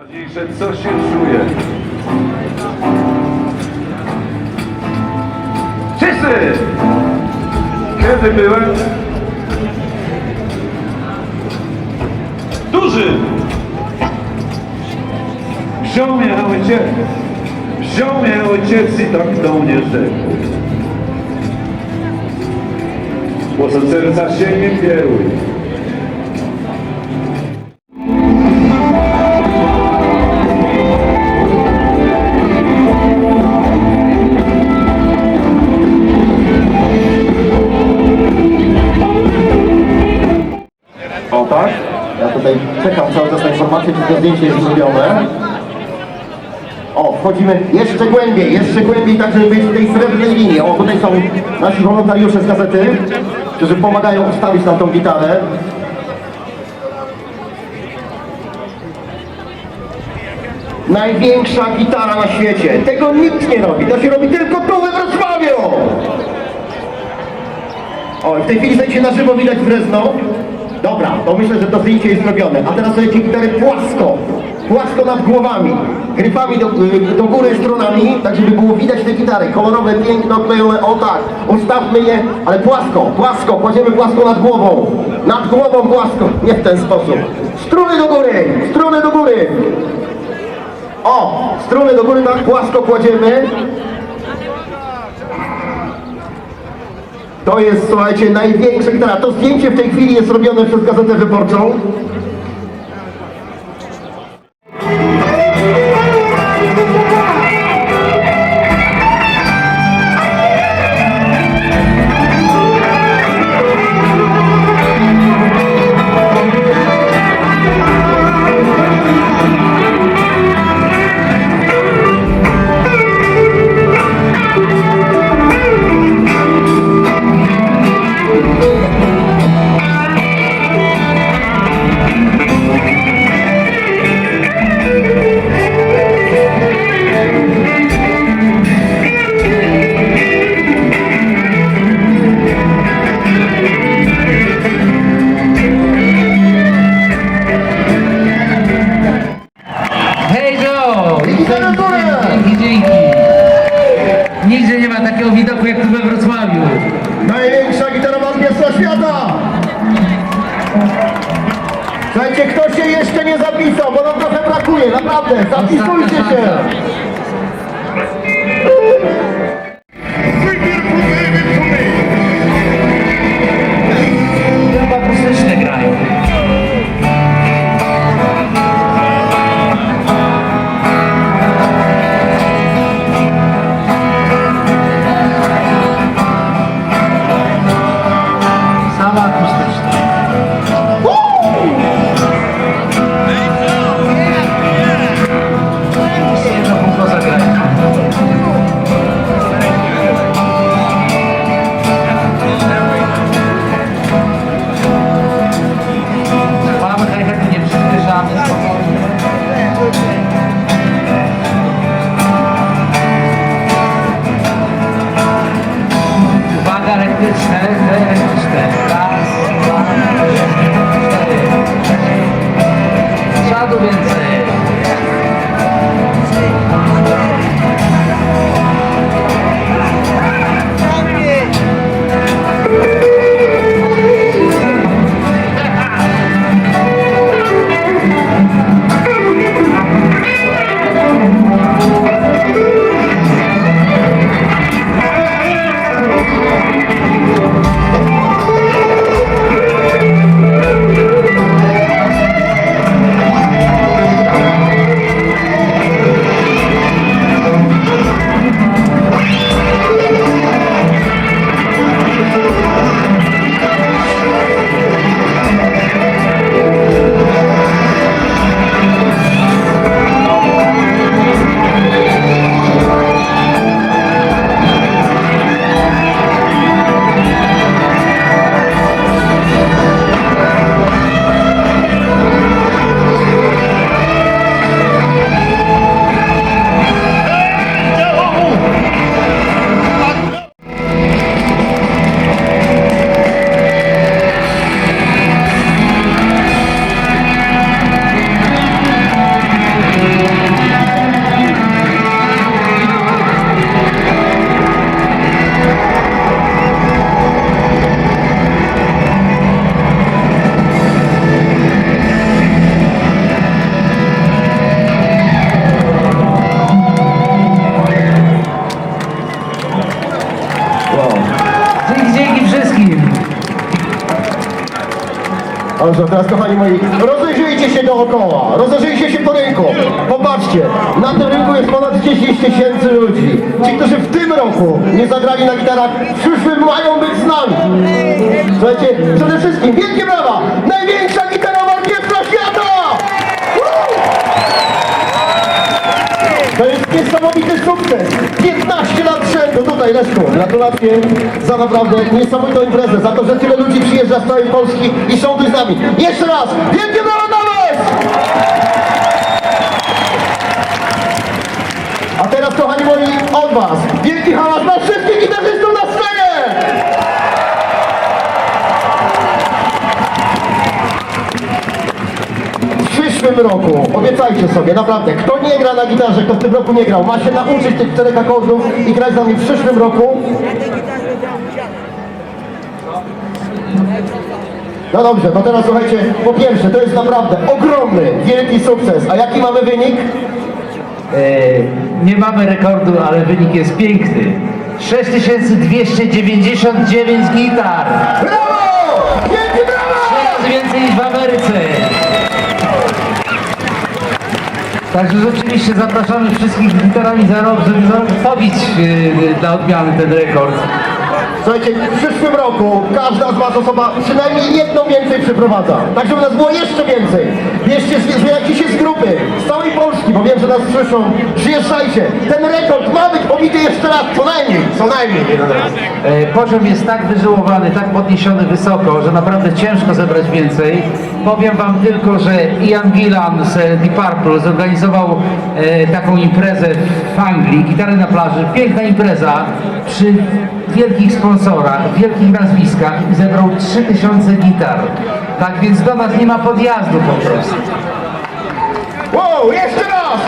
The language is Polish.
Najważniejsze, co się czuje. Wszyscy! Kiedy byłem? Duży! Wziął mnie ojciec, wziął mnie ojciec i tak do mnie rzekł. Głosem serca się nie kieruj. Zdjęcie jest zrobione. O, wchodzimy jeszcze głębiej, jeszcze głębiej, tak żeby być w tej srebrnej linii. O, tutaj są nasi wolontariusze z gazety, którzy pomagają ustawić nam tą gitarę. Największa gitara na świecie. Tego nikt nie robi. To się robi tylko tu we Wrocławiu. O, w tej chwili zdjęcie na żywo widać Brezno. Dobra, to myślę, że to zdjęcie jest zrobione. A teraz sobie gitarę płasko. Płasko nad głowami. Gryfami do, y, do góry stronami, tak żeby było widać te gitary. Kolorowe, piękno, klejone, o tak. Ustawmy je, ale płasko, płasko. Kładziemy płasko nad głową. Nad głową płasko. Nie w ten sposób. Struny do góry, struny do góry. O, struny do góry, tak płasko kładziemy. To jest, słuchajcie, największa gitara. To zdjęcie w tej chwili jest robione przez Gazetę Wyborczą. Naprawdę, zapisujcie się! Obrigado, Vinícius. Dobrze, teraz kochani moi, rozejrzyjcie się dookoła, rozejrzyjcie się po rynku. Popatrzcie, na tym rynku jest ponad 10 tysięcy ludzi. Ci, którzy w tym roku nie zagrali na gitarach, w przyszłym mają być z nami. Słuchajcie, przede wszystkim wielkie brawa! Tutaj, Leszku. Gratulacje za naprawdę niesamowitą imprezę, za to, że tyle ludzi przyjeżdża z całej Polski i są tu z nami. Jeszcze raz, wielkie Przyszłym roku, obiecajcie sobie, naprawdę, kto nie gra na gitarze, kto w tym roku nie grał, ma się nauczyć tych czterech akordów i grać z nami w przyszłym roku. No dobrze, no teraz słuchajcie, po pierwsze, to jest naprawdę ogromny, wielki sukces. A jaki mamy wynik? E, nie mamy rekordu, ale wynik jest piękny. 6299 gitar! Brawo! Wielkie brawo! Trzy razy więcej niż w Ameryce. Także rzeczywiście zapraszamy wszystkich gitarami za rok, żeby pobić e, dla odmiany ten rekord. Słuchajcie, w przyszłym roku każda z Was osoba przynajmniej jedną więcej przyprowadza. Tak, żeby nas było jeszcze więcej. Bierzcie, zbierajcie się z grupy, z całej Polski, bo wiem, że nas słyszą. Przyjeżdżajcie. Ten rekord ma być pobity jeszcze raz, co najmniej, co najmniej. E, Poziom jest tak wyżyłowany, tak podniesiony wysoko, że naprawdę ciężko zebrać więcej. Powiem Wam tylko, że Ian Gillan z Deep Purple zorganizował e, taką imprezę w Anglii, gitary na plaży, piękna impreza przy wielkich sponsorach, wielkich nazwiskach zebrał 3000 gitar. Tak więc do nas nie ma podjazdu po prostu. Wow, jeszcze raz!